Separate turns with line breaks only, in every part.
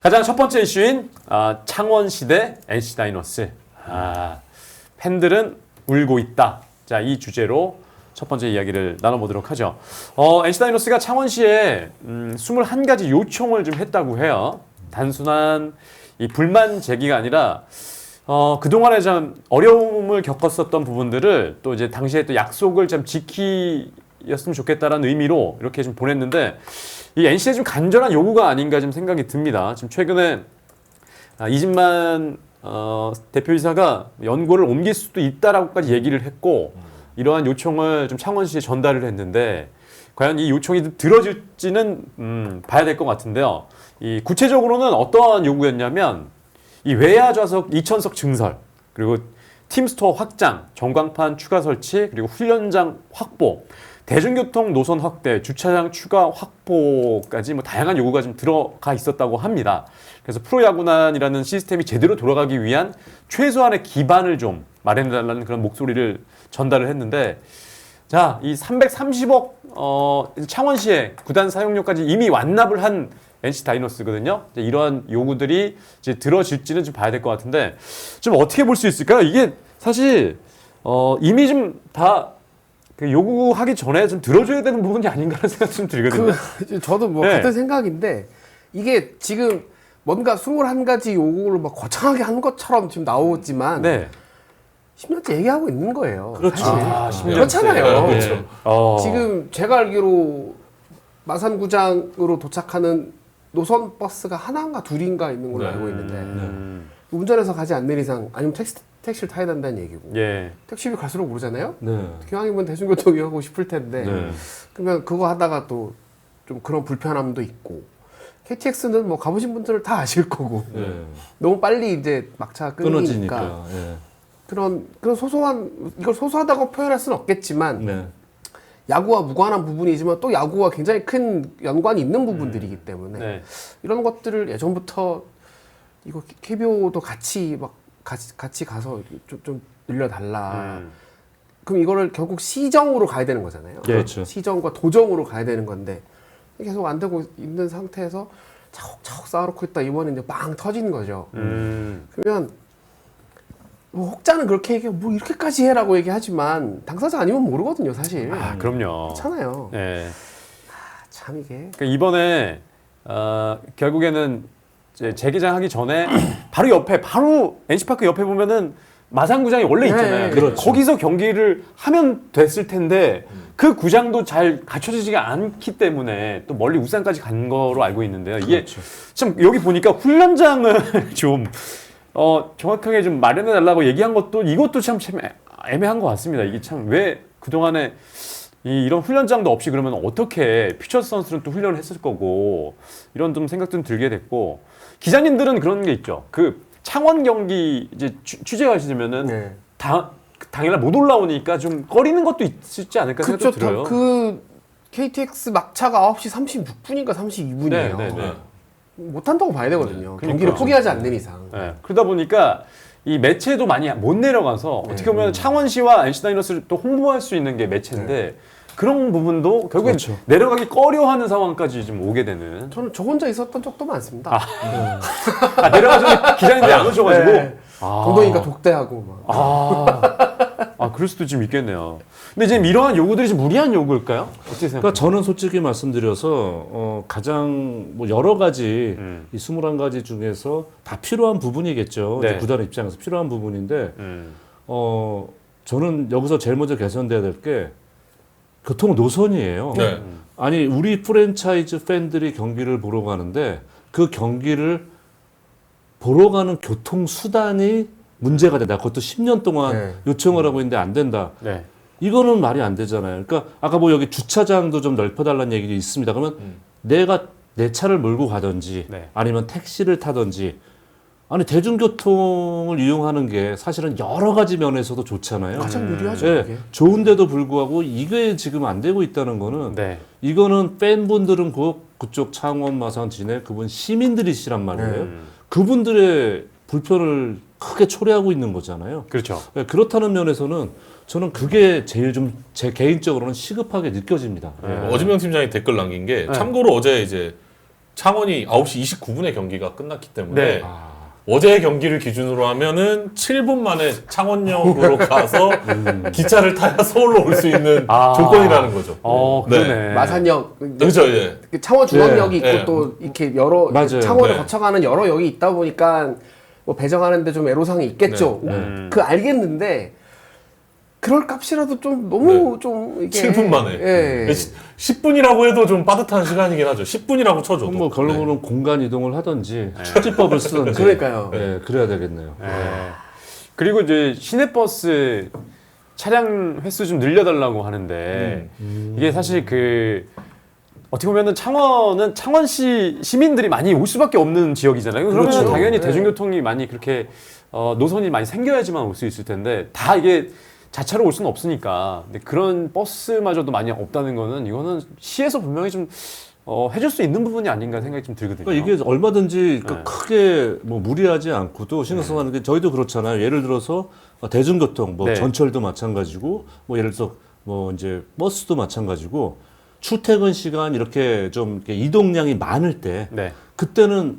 가장 첫 번째 이슈인 아, 창원시대 NC 다이노스. 아, 팬들은 울고 있다. 자, 이 주제로 첫 번째 이야기를 나눠보도록 하죠. 어, NC 다이노스가 창원시에 음, 21가지 요청을 좀 했다고 해요. 단순한 이 불만 제기가 아니라 어, 그동안에 좀 어려움을 겪었었던 부분들을 또 이제 당시에 또 약속을 좀 지키였으면 좋겠다라는 의미로 이렇게 좀 보냈는데 이 NC의 좀 간절한 요구가 아닌가 좀 생각이 듭니다. 지금 최근에 아, 이진만 어, 대표이사가 연고를 옮길 수도 있다라고까지 얘기를 했고 이러한 요청을 좀 창원시에 전달을 했는데 과연 이 요청이 들어질지는 음, 봐야 될 것 같은데요. 이 구체적으로는 어떠한 요구였냐면 이 외야 좌석 2천석 증설 그리고 팀스토어 확장, 전광판 추가 설치 그리고 훈련장 확보, 대중교통 노선 확대, 주차장 추가 확보까지 뭐 다양한 요구가 좀 들어가 있었다고 합니다. 그래서 프로야구단이라는 시스템이 제대로 돌아가기 위한 최소한의 기반을 좀 마련해달라는 그런 목소리를 전달을 했는데 자, 이 330억 어, 창원시에 구단 사용료까지 이미 완납을 한 NC 다이노스거든요. 이러한 요구들이 이제 들어질지는 좀 봐야 될 것 같은데 좀 어떻게 볼 수 있을까요? 이게 사실 어, 이미 좀다 그 요구하기 전에 좀 들어줘야 되는 부분이 아닌가라는 생각이 좀 들거든요.
그 저도 뭐
네.
같은 생각인데 이게 지금 뭔가 21가지 요구를 막 거창하게 한 것처럼 지금 나오지만
네.
10년째 얘기하고 있는 거예요.
그렇죠.
아, 10년째.
그렇잖아요.
네, 그렇죠.
어.
지금 제가 알기로 마산구장으로 도착하는 노선 버스가 하나인가 둘인가 있는 걸로
네.
알고 있는데
음,
운전해서 가지 않는 이상 아니면 택시 택시를 타야 된다는 얘기고
예.
택시비 갈수록 오르잖아요.
네.
기왕이면 대중교통 이용하고 싶을 텐데
네.
그러면 그거 하다가 또 좀 그런 불편함도 있고 KTX는 뭐 가보신 분들은 다 아실 거고
네.
너무 빨리 이제 막차
끊어지니까. 예.
그런 그런 소소한 이걸 소소하다고 표현할 수는 없겠지만
네.
야구와 무관한 부분이지만 또 야구와 굉장히 큰 연관이 있는 부분들이기 때문에
네.
이런 것들을 예전부터 이거 KBO도 같이 막 같이, 같이 가서 좀, 좀 늘려달라.
음.
그럼 이거를 결국 시정으로 가야 되는 거잖아요.
그렇죠.
시정과 도정으로 가야 되는 건데 계속 안 되고 있는 상태에서 차곡차곡 쌓아놓고 있다 이번에 이제 빵 터진 거죠.
음.
그러면 뭐 혹자는 그렇게 얘기해 뭐 이렇게까지 해라고 얘기하지만 당사자 아니면 모르거든요 사실.
아, 그럼요.
그렇잖아요.
예.
아, 참 이게
그러니까 이번에 어, 결국에는 이제 재개장하기 전에 바로 옆에 바로 NC파크 옆에 보면은 마산구장이 원래
네,
있잖아요.
그렇죠.
거기서 경기를 하면 됐을 텐데 그 구장도 잘 갖춰지지가 않기 때문에 또 멀리 울산까지 간 거로 알고 있는데요. 이게
그렇죠.
참 여기 보니까 훈련장을 좀 어, 정확하게 좀 마련해 달라고 얘기한 것도 이것도 참, 참 애- 애매한 것 같습니다. 이게 참 왜 그동안에 이, 이런 훈련장도 없이 그러면 어떻게 퓨처 선수는 또 훈련을 했을 거고 이런 좀 생각 좀 들게 됐고 기자님들은 그런 게 있죠. 그 창원 경기 이제 취- 취재하시면은
네.
당, 당일날 못 올라오니까 좀 꺼리는 것도 있지 않을까
그쵸
생각도 들어요.
그 KTX 막차가 9시 36분인가 32분이에요.
네, 네, 네.
못한다고 봐야 되거든요.
그러니까.
경기를 포기하지 않는 이상.
예, 그러다 보니까 이 매체도 많이 못 내려가서
네.
어떻게 보면 창원시와 NC 다이노스를 또 홍보할 수 있는 게 매체인데 그런 부분도 결국엔
그렇죠.
내려가기 꺼려하는 상황까지 좀 오게 되는.
저는 저 혼자 있었던 적도 많습니다.
아, 내려가서 기자님들이 안 오셔가지고.
네.
아.
동동이가 독대하고 막.
아, 아, 그럴 수도 좀 있겠네요. 근데 지금 이러한 요구들이 좀 무리한 요구일까요? 어떻게 생각하세요?
그러니까 저는 솔직히 말씀드려서 어, 가장 뭐 여러 가지
음.
이 21가지 중에서 다 필요한 부분이겠죠.
네.
구단 입장에서 필요한 부분인데
음,
어, 저는 여기서 제일 먼저 개선돼야 될게 교통 노선이에요.
네.
아니 우리 프랜차이즈 팬들이 경기를 보러 가는데 그 경기를 보러 가는 교통 수단이 문제가 된다. 그것도 10년 동안
네.
요청을 하고 있는데 안 된다.
네.
이거는 말이 안 되잖아요. 그러니까 아까 뭐 여기 주차장도 좀 넓혀달라는 얘기도 있습니다. 그러면
음.
내가 내 차를 몰고 가든지
네.
아니면 택시를 타든지 아니 대중교통을 이용하는 게 사실은 여러 가지 면에서도 좋잖아요.
가장 유리하죠.
예,
그게.
좋은데도 불구하고 이게 지금 안 되고 있다는 거는
네.
이거는 팬분들은 그 그쪽 창원 마산 진해 그분 시민들이시란 말이에요.
음,
그분들의 불편을 크게 초래하고 있는 거잖아요.
그렇죠.
예, 그렇다는 면에서는 저는 그게 제일 좀 제 개인적으로는 시급하게 느껴집니다.
네.
뭐 어지명 팀장이 댓글 남긴 게
네.
참고로 어제 이제 창원이 9시 29분에 경기가 끝났기 때문에
네.
아,
어제 경기를 기준으로 하면은 7분 만에 창원역으로 가서 기차를 타야 서울로 올 수 있는
아.
조건이라는 거죠.
어,
네.
그러네.
마산역
그렇죠, 예.
그 창원 중앙역이
네,
있고
네.
또 이렇게 여러
맞아요.
창원을
네.
거쳐가는 여러 역이 있다 보니까 뭐 배정하는데 좀 애로사항이 있겠죠.
네, 네.
음.
그 알겠는데 그럴 값이라도 좀 너무 좀 이게
7분 만에.
예.
10분이라고 해도 좀 빠듯한 시간이긴 하죠. 10분이라고 쳐줘도.
뭐 결국은 공간 이동을 하든지 추지법을 쓰든지
그러니까요.
예, 그래야 되겠네요.
예. 그리고 이제 시내버스 차량 횟수 좀 늘려달라고 하는데 이게 사실 그 어떻게 보면은 창원은 창원시 시민들이 많이 올 수밖에 없는 지역이잖아요. 그러면
그렇죠.
당연히
네.
대중교통이 많이 그렇게 어, 노선이 많이 생겨야지만 올 수 있을 텐데 다 이게 자차로 올 수는 없으니까 근데 그런 버스마저도 많이 없다는 거는 이거는 시에서 분명히 좀 어, 해줄 수 있는 부분이 아닌가 생각이 좀 들거든요.
그러니까 이게 얼마든지 그
네.
크게 뭐 무리하지 않고도 신경 써가는 게 저희도 그렇잖아요. 예를 들어서 대중교통, 뭐
네.
전철도 마찬가지고, 뭐 예를 들어서 뭐 이제 버스도 마찬가지고 출퇴근 시간 이렇게 좀 이렇게 이동량이 많을 때
네.
그때는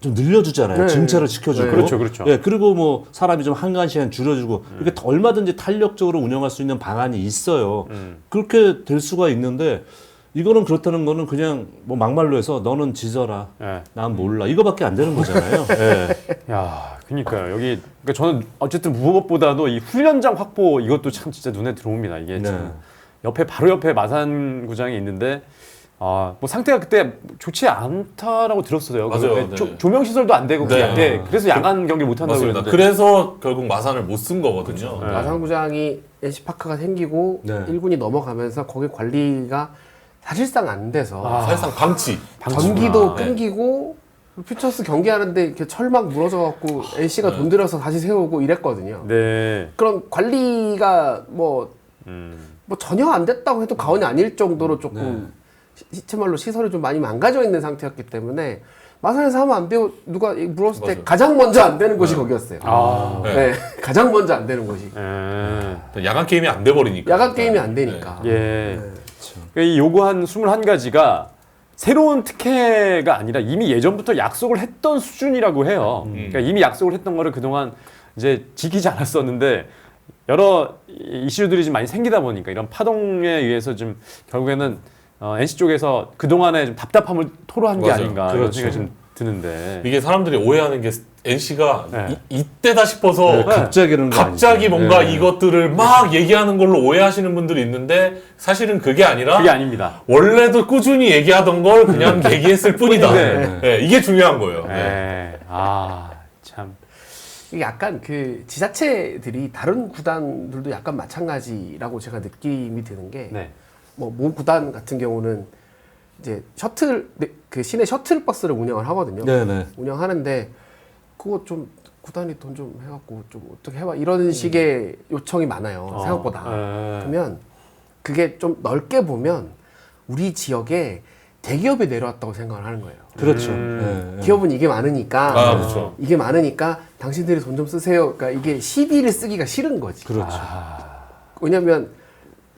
좀 늘려주잖아요.
네.
증차를 시켜주고.
네.
그렇죠, 그렇죠.
예, 그리고 뭐 사람이 좀 한간 시간 줄여주고 이렇게 더 얼마든지 탄력적으로 운영할 수 있는 방안이 있어요.
음.
그렇게 될 수가 있는데 이거는 그렇다는 거는 그냥 뭐 막말로 해서 너는 지져라.
예.
난 몰라. 이거밖에 안 되는 거잖아요. 예.
야, 그러니까요. 여기 그러니까 저는 어쨌든 무엇보다도 이 훈련장 확보 이것도 참 진짜 눈에 들어옵니다. 이게
네.
참 옆에 바로 옆에 마산 구장이 있는데 아, 뭐 상태가 그때 좋지 않다라고 들었어요.
맞아요.
그
네.
조, 조명 시설도 안 되고
네.
그냥 네. 그래서 야간 경기 못 한다고
맞습니다.
그랬는데.
그래서 결국 마산을 못 쓴 거거든요.
네.
마산구장이 NC파크가 생기고
네.
1군이 넘어가면서 거기 관리가 사실상 안 돼서
아.
사실상 방치.
전기도
네.
끊기고 퓨처스 경기하는데 이렇게 철막 무너져 갖고 NC가 돈 들여서 다시 세우고 이랬거든요.
네.
그런 관리가 뭐,
음.
뭐 전혀 안 됐다고 해도 과언이 아닐 정도로 조금 시- 시체말로 시설이 좀 많이 망가져 있는 상태였기 때문에 마산에서 하면 안 되고 누가 물었을 때
맞아요.
가장 먼저 안 되는 곳이 거기였어요.
아.
네.
네. 가장 먼저 안 되는 곳이.
예.
야간 게임이 안 돼 버리니까.
야간 게임이 안 되니까.
예. 그러니까 이 요구한 21가지가 새로운 특혜가 아니라 이미 예전부터 약속을 했던 수준이라고 해요. 그러니까 이미 약속을 했던 거를 그동안 이제 지키지 않았었는데 여러 이- 이슈들이 좀 많이 생기다 보니까 이런 파동에 의해서 좀 결국에는 어, NC 쪽에서 그동안에 좀 답답함을 토로한 게
맞아요.
아닌가 이런
그렇죠.
생각이 좀 드는데
이게 사람들이 오해하는 게 NC가
네.
이, 이때다 싶어서
네, 갑자기 이런 거
갑자기
아니죠.
뭔가
네.
이것들을 막 얘기하는 걸로 오해하시는 분들이 있는데 사실은 그게 아니라
그게 아닙니다.
원래도 꾸준히 얘기하던 걸 그냥 얘기했을 뿐이다.
네.
네, 이게 중요한 거예요. 네.
예. 아, 참.
이게 약간 그 지자체들이 다른 구단들도 약간 마찬가지라고 제가 느낌이 드는 게
네.
뭐모 구단 같은 경우는 이제 셔틀 네, 그 시내 셔틀 버스를 운영을 하거든요.
네네.
운영하는데 그거 좀 구단이 돈 좀 해갖고 좀 어떻게 해봐 이런 식의 요청이 많아요
어,
생각보다.
예.
그러면 그게 좀 넓게 보면 우리 지역에 대기업이 내려왔다고 생각을 하는 거예요.
그렇죠.
음.
예, 예.
기업은 이게 많으니까
아, 그렇죠.
이게 많으니까 당신들이 돈 좀 쓰세요. 그러니까 이게 시비를 쓰기가 싫은 거지.
그렇죠.
왜냐면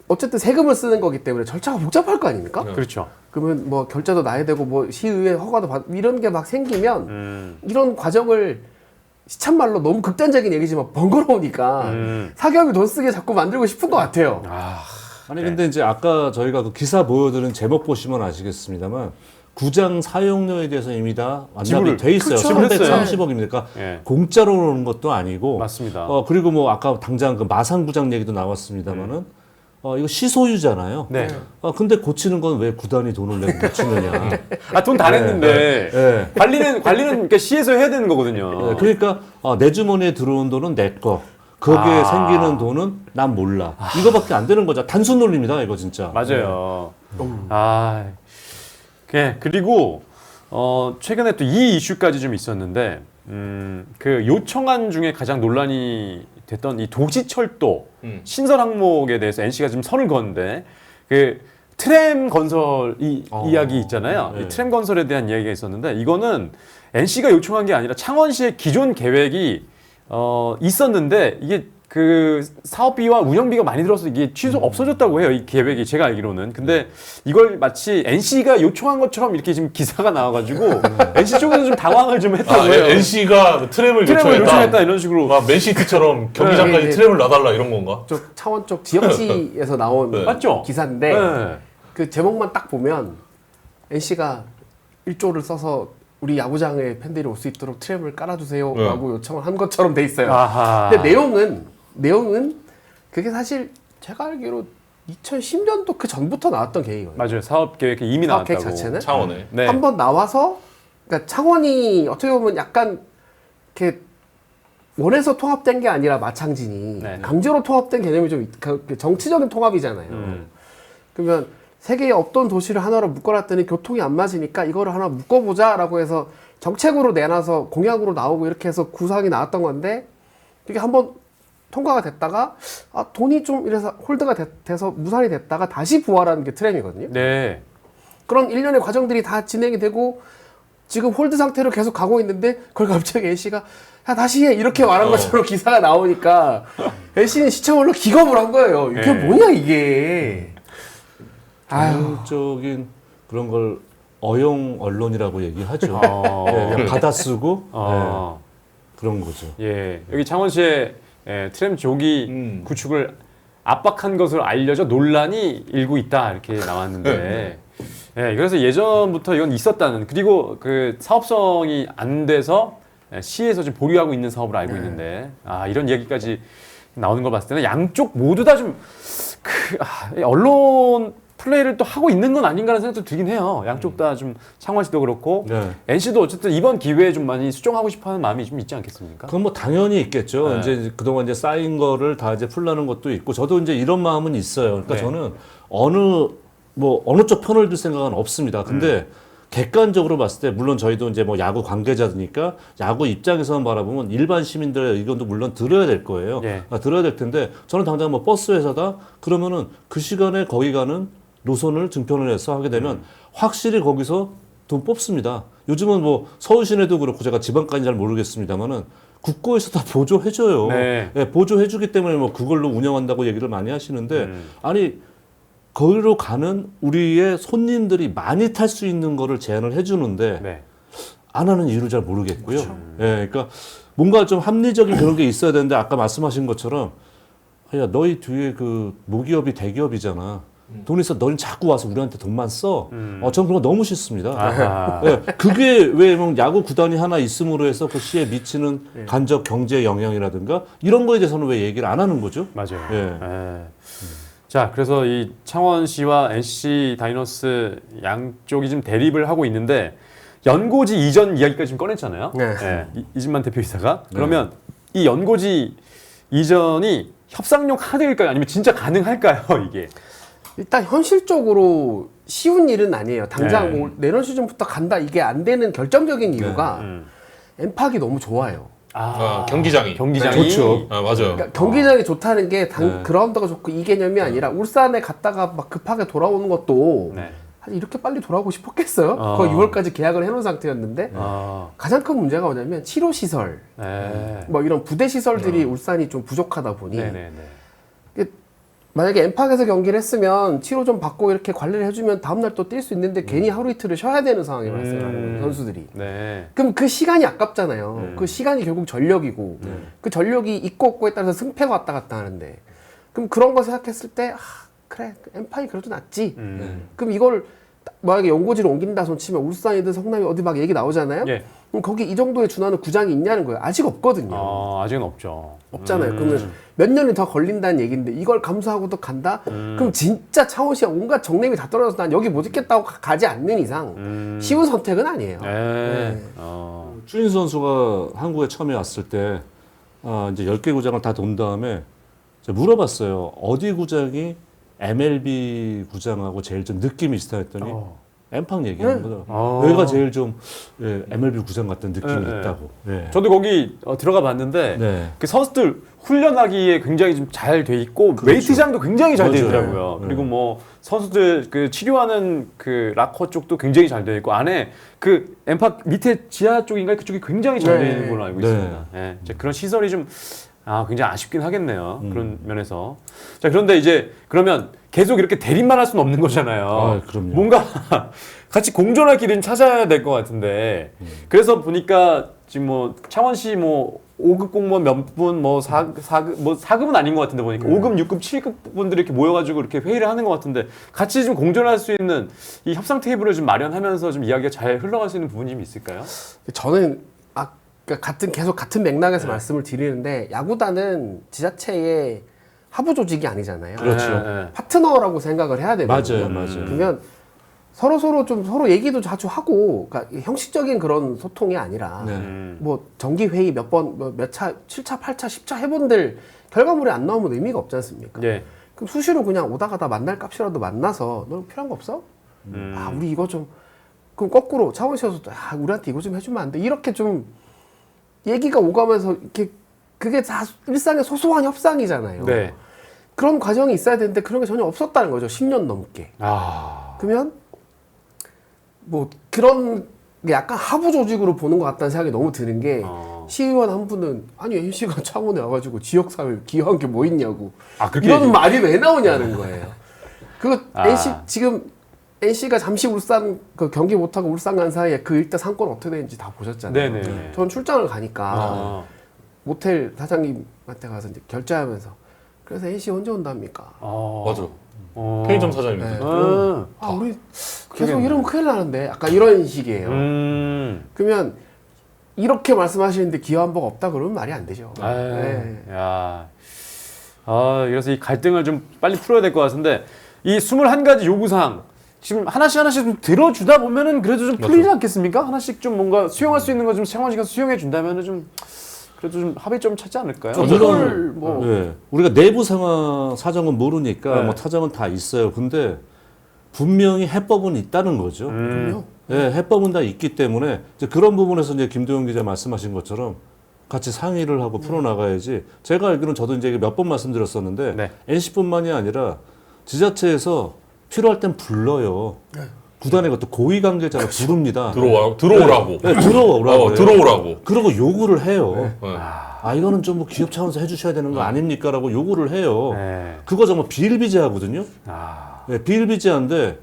어쨌든 세금을 쓰는 거기 때문에 절차가 복잡할 거 아닙니까?
네.
그렇죠.
그러면 뭐 결제도 나야 되고 뭐 시의회 허가도 받 이런 게 막 생기면
음.
이런 과정을 참말로 너무 극단적인 얘기지만 번거로우니까
음.
사기업이 돈 쓰게 자꾸 만들고 싶은 것 같아요.
아,
아니 근데 이제 아까 저희가 그 기사 보여드린 제목 보시면 아시겠습니다만 구장 사용료에 대해서 이미 다
지불을-
완납이 돼 있어요.
그렇죠.
330억입니까?
예.
공짜로 오는 것도 아니고.
맞습니다.
어 그리고 뭐 아까 당장 그 마산 구장 얘기도 나왔습니다만은 어 이거 시소유잖아요.
네.
아 근데 고치는 건 왜 구단이 돈을 내고 고치느냐?
아, 돈 다 냈는데.
예.
관리는, 관리는 그러니까 시에서 해야 되는 거거든요.
네, 그러니까 어, 내 주머니에 들어온 돈은 내 거. 거기에
아.
생기는 돈은 난 몰라. 이거밖에 안 되는 거죠. 단순 논리입니다, 이거 진짜.
맞아요. 아, 예. 그리고, 어, 최근에 또 이 이슈까지 좀 있었는데, 음, 그 요청안 중에 가장 논란이 됐던 이 도시철도
음.
신설 항목에 대해서 NC가 지금 선을 그었는데, 그 트램 건설 이
어.
이야기 있잖아요.
네.
이 트램 건설에 대한 이야기가 있었는데, 이거는 NC가 요청한 게 아니라 창원시의 기존 계획이 어, 있었는데 이게 그 사업비와 운영비가 많이 들어서 이게 취소 없어졌다고 해요. 이 계획이 제가 알기로는. 근데 이걸 마치 NC가 요청한 것처럼 이렇게 지금 기사가 나와가지고 NC 쪽에서 좀 당황을 좀 했다고
아,
해요.
NC가 트램을
트램을
요청했다.
요청했다 이런 식으로.
막 맨시티처럼 경기장까지
네, 네.
트램을 놔달라 이런 건가?
쪽 창원 쪽 지역시에서 나온
네.
맞죠?
기사인데
네.
그 제목만 딱 보면 NC가 1조를 써서 우리 야구장에 팬들이 올 수 있도록 트램을 깔아주세요라고 요청을 한 것처럼 돼 있어요.
아하.
근데 내용은 내용은 그게 사실 제가 알기로 2010년도 그 전부터 나왔던 계획이거든요.
맞아요. 사업 계획이 이미
사업
나왔다고.
계획 자체는?
차원에.
네.
한번 나와서 그러니까 창원이 어떻게 보면 약간 이렇게 원해서 통합된 게 아니라 마창진이
네.
강제로 통합된 개념이 좀 있- 그 정치적인 통합이잖아요.
음.
그러면 세 개의 없던 도시를 하나로 묶어놨더니 교통이 안 맞으니까 이거를 하나 묶어보자라고 해서 정책으로 내놔서 공약으로 나오고 이렇게 해서 구상이 나왔던 건데 이게 한번 통과가 됐다가 아 돈이 좀 이래서 홀드가 됐- 돼서 무산이 됐다가 다시 부활하는 게 트램이거든요.
네.
그런 일련의 과정들이 다 진행이 되고 지금 홀드 상태로 계속 가고 있는데 그걸 갑자기 NC가 야 다시 해 이렇게 말한
어.
것처럼 기사가 나오니까 NC는 시청률로 기겁을 한 거예요. 이게
네.
뭐냐 이게. 아유.
전형적인 그런 걸 어용 언론이라고 얘기하죠.
어.
예, 그냥 받아쓰고
어.
예, 그런 거죠.
예. 여기 창원시의 예, 트램 조기
음.
구축을 압박한 것으로 알려져 논란이 일고 있다 이렇게 나왔는데. 예, 그래서 예전부터 이건 있었다는 그리고 그 사업성이 안 돼서 예, 시에서 지금 보류하고 있는 사업으로 알고 있는데. 아 이런 얘기까지 나오는 걸 봤을 때는 양쪽 모두 다 좀 그, 아, 이 언론 플레이를 또 하고 있는 건 아닌가라는 생각도 들긴 해요. 양쪽 다좀 창원시도 그렇고
네.
NC도 어쨌든 이번 기회에 좀 많이 수정하고 싶어하는 마음이 좀 있지 않겠습니까?
그건 뭐 당연히 있겠죠.
네.
이제 그동안 이제 쌓인 거를 다 이제 풀라는 것도 있고 저도 이제 이런 마음은 있어요. 그러니까
네.
저는 어느 뭐 어느 쪽 편을 들 생각은 없습니다. 근데
음.
객관적으로 봤을 때 물론 저희도 이제 뭐 야구 관계자니까 야구 입장에서만 바라보면 일반 시민들의 의견도 물론 들어야 될 거예요.
예.
아, 들어야 될 텐데 저는 당장 뭐 버스 회사다 그러면은 그 시간에 거기 가는 노선을 증편을 해서 하게 되면
음.
확실히 거기서 돈 뽑습니다. 요즘은 뭐 서울 시내도 그렇고 제가 지방까지 잘 모르겠습니다만은 국고에서 다 보조해줘요.
네.
예, 보조해주기 때문에 뭐 그걸로 운영한다고 얘기를 많이 하시는데
음.
아니 거기로 가는 우리의 손님들이 많이 탈 수 있는 거를 제안을 해주는데
네.
안 하는 이유를 잘 모르겠고요. 예, 그러니까 뭔가 좀 합리적인 그런 게 있어야 되는데 아까 말씀하신 것처럼 야 너희 뒤에 그 모기업이 대기업이잖아. 돈 있어 너희 자꾸 와서 우리한테 돈만 써. 어, 전 그런 거 너무 싫습니다.
아하.
예, 그게 왜뭐 야구 구단이 하나 있음으로 해서 그 시에 미치는 간접 경제 영향이라든가 이런 거에 대해서는 왜 얘기를 안 하는 거죠?
맞아요.
예.
예. 자, 그래서 이 창원시와 NC 다이노스 양쪽이 지금 대립을 하고 있는데 연고지 이전 이야기까지 지금 꺼냈잖아요.
네.
예, 이- 이진만 대표이사가 그러면 이 연고지 이전이 협상용 카드일까요? 아니면 진짜 가능할까요? 이게
일단 현실적으로 쉬운 일은 아니에요. 당장
네.
뭐 내년 시즌부터 간다 이게 안 되는 결정적인 이유가
음.
엠팍이 너무 좋아요.
아, 경기장이.
경기장이
좋죠.
아 맞아요.
그러니까 경기장이 좋다는 게 당,
네.
그라운드가 좋고 이 개념이 아니라 울산에 갔다가 막 급하게 돌아오는 것도
네.
사실 이렇게 빨리 돌아오고 싶었겠어요?
어.
거의 6월까지 계약을 해놓은 상태였는데
아,
가장 큰 문제가 뭐냐면 치료 시설,
네.
뭐 이런 부대 시설들이 울산이 좀 부족하다 보니
네, 네, 네.
만약에 엠팍에서 경기를 했으면 치료 좀 받고 이렇게 관리를 해주면 다음날 또 뛸 수 있는데 괜히 하루 이틀을 쉬어야 되는 상황이 발생하는
음.
거예요 선수들이.
네.
그럼 그 시간이 아깝잖아요.
음.
그 시간이 결국 전력이고 그 전력이 있고 없고에 따라서 승패가 왔다 갔다 하는데 그럼 그런 거 생각했을 때 아, 그래 엠파이 그래도 낫지.
음.
그럼 이걸 만약에 연고지를 옮긴다 손 치면 울산이든 성남이 어디 막 얘기 나오잖아요.
예.
그럼 거기 이 정도에 준하는 구장이 있냐는 거예요. 아직 없거든요.
어, 아직은 없죠.
없잖아요.
음.
그러면 몇 년이 더 걸린다는 얘기인데 이걸 감수하고도 간다?
음.
그럼 진짜 창원시가 온갖 정nem이 다 떨어져서 난 여기 못 있겠다고 가- 가지 않는 이상
음.
쉬운 선택은 아니에요.
네. 어.
추인 선수가 한국에 처음에 왔을 때 아, 이제 10개 구장을 다 돈 다음에 제가 물어봤어요. 어디 구장이 MLB 구장하고 제일 좀 느낌이 있다 했더니
어.
엠팡 얘기하는
네.
거더라고요.
어.
여기가 제일 좀 예, MLB 구장 같은 느낌이
네, 네.
있다고. 예.
저도 거기 어, 들어가 봤는데
네.
그 선수들 훈련하기에 굉장히 좀 잘 돼 있고
그렇죠.
웨이트장도 굉장히 잘 돼
맞아요.
있더라고요.
네.
그리고 뭐 선수들 그 치료하는 그 락커 쪽도 굉장히 잘 돼 있고 안에 그 엠파 밑에 지하 쪽인가 그쪽이 굉장히 잘 돼
네.
있는 걸로 알고
네.
있습니다. 예, 이제 그런 시설이 좀 아, 굉장히 아쉽긴 하겠네요. 그런 면에서. 자, 그런데 이제 그러면 계속 이렇게 대립만 할 수는 없는 거잖아요.
아, 그럼요.
뭔가 같이 공존할 길은 찾아야 될 것 같은데. 그래서 보니까 지금 뭐 창원시 뭐 5급 공무원 몇 분, 뭐 4, 4급, 뭐 4급은 아닌 것 같은데 보니까 5급, 6급, 7급 분들이 이렇게 모여가지고 이렇게 회의를 하는 것 같은데 같이 좀 공존할 수 있는 이 협상 테이블을 좀 마련하면서 좀 이야기가 잘 흘러갈 수 있는 부분이 좀 있을까요?
저는 아, 그러니까 같은 계속 같은 맥락에서 말씀을 드리는데 야구단은 지자체의 하부 조직이 아니잖아요.
그렇죠.
네, 네.
파트너라고 생각을 해야 되거든요.
맞아요, 맞아요.
그러면 서로 서로 좀 서로 얘기도 자주 하고, 그러니까 형식적인 그런 소통이 아니라
네.
음.
뭐 정기 회의 몇 번, 뭐몇 차, 7차, 8차, 10차 해본들 결과물이 안 나오면 의미가 없지 않습니까?
예.
그럼 수시로 그냥 오다 가다 만날 값이라도 만나서 너 필요한 거 없어?
음.
아 우리 이거 좀 그럼 거꾸로 차원시에서도 아 우리한테 이거 좀 해주면 안 돼? 이렇게 좀 얘기가 오가면서 이렇게 그게 다 일상의 소소한 협상이잖아요.
네.
그런 과정이 있어야 되는데 그런 게 전혀 없었다는 거죠. 10년 넘게.
아.
그러면 뭐 그런 게 약간 하부 조직으로 보는 것 같다는 생각이 너무 드는 게
어.
시의원 한 분은 아니 NC가 창원에 와가지고 지역 사회 기여한 게 뭐 있냐고
아,
이런 말이 왜 나오냐는 거예요. 그
아.
NC 지금 NC가 잠시 울산 그 경기 못하고 울산 간 사이에 그 일대 상권 어떻게 되는지 다 보셨잖아요.
네네.
전 출장을 가니까
아.
모텔 사장님한테 가서 이제 결제하면서 그래서 NC 언제 온답니까?
어.
맞아.
어.
편의점 사장님도.
네.
음.
아 우리 계속. 이러면 큰일 나는데 약간 이런 식이에요.
음.
그러면 이렇게 말씀하시는데 기여한 바가 없다 그러면 말이 안 되죠.
아,
네.
야. 아, 그래서 이 갈등을 좀 빨리 풀어야 될 것 같은데 이 21가지 요구사항 지금 하나씩 하나씩 좀 들어주다 보면은 그래도 좀 풀리지
맞아.
않겠습니까? 하나씩 좀 뭔가 수용할 수 있는 거좀 창원시가 수용해 준다면은 좀 그래도 좀 합의점 찾지 않을까요?
좀
물론-
뭐
예. 우리가 내부 상황 사정은 모르니까
네.
뭐 타정은 다 있어요. 근데 분명히 해법은 있다는 거죠.
음.
예, 해법은 다 있기 때문에 이제 그런 부분에서 이제 김도영 기자 말씀하신 것처럼 같이 상의를 하고 풀어 나가야지. 제가 알기로는 저도 이제 몇 번 말씀드렸었는데
네.
NC뿐만이 아니라 지자체에서 필요할 땐 불러요. 구단의 것도 고위 관계자를 부릅니다.
들어와 들어오라고.
네, 들어오라고.
어, 들어오라고.
그러고 요구를 해요.
네.
아 이거는 좀 뭐 기업 차원에서 해주셔야 되는 거 아닙니까라고 요구를 해요.
네.
그거 정말 비일비재하거든요.
아.
네, 비일비재한데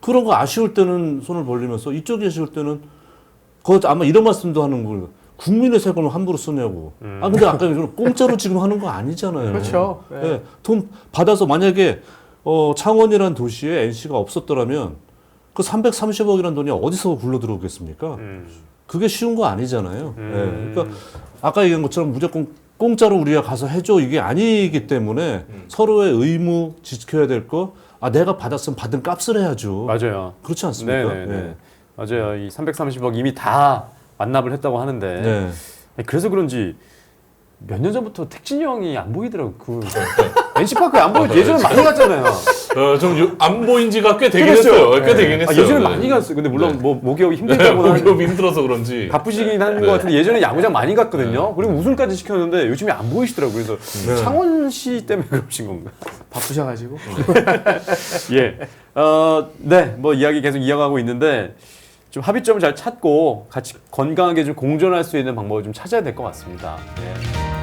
그런 거 아쉬울 때는 손을 벌리면서 이쪽이 아쉬울 때는 그거 아마 이런 말씀도 하는 거예요. 국민의 세금을 함부로 쓰냐고. 아 근데 아까 공짜로 지금 하는 거 아니잖아요.
그렇죠. 네.
네, 돈 받아서 만약에 어, 창원이라는 도시에 NC가 없었더라면 그 330억이라는 돈이 어디서 굴러 들어오겠습니까?
음.
그게 쉬운 거 아니잖아요. 예, 그러니까 아까 얘기한 것처럼 무조건 공짜로 우리가 가서 해줘 이게 아니기 때문에 서로의 의무 지켜야 될 거. 아 내가 받았으면 받은 값을 해야죠.
맞아요.
그렇지 않습니까?
네, 네, 네.
예.
맞아요. 이 330억 이미 다 완납을 했다고 하는데
네.
그래서 그런지 몇 년 전부터 택진이 형이 안 보이더라고. 그 NC파크에 안 보이죠. 예전에 많이 갔잖아요.
어, 좀안 보인 지가 꽤 되긴
그랬죠.
했어요. 꽤 되긴
아,
했어요.
예전에
네.
많이 갔어요. 근데 물론
네.
뭐 목욕이 힘들다고 하는
목욕 힘들어서 그런지.
바쁘시긴 한
네.
것 같은데 예전에 야구장 많이 갔거든요. 그리고 우승까지 시켰는데 요즘에 안 보이시더라고요. 그래서 창원시 때문에 그러신 건가?
바쁘셔가지고
예. 어, 네. 뭐 이야기 계속 이어가고 있는데 좀 합의점을 잘 찾고 같이 건강하게 좀 공존할 수 있는 방법을 좀 찾아야 될 것 같습니다. 예.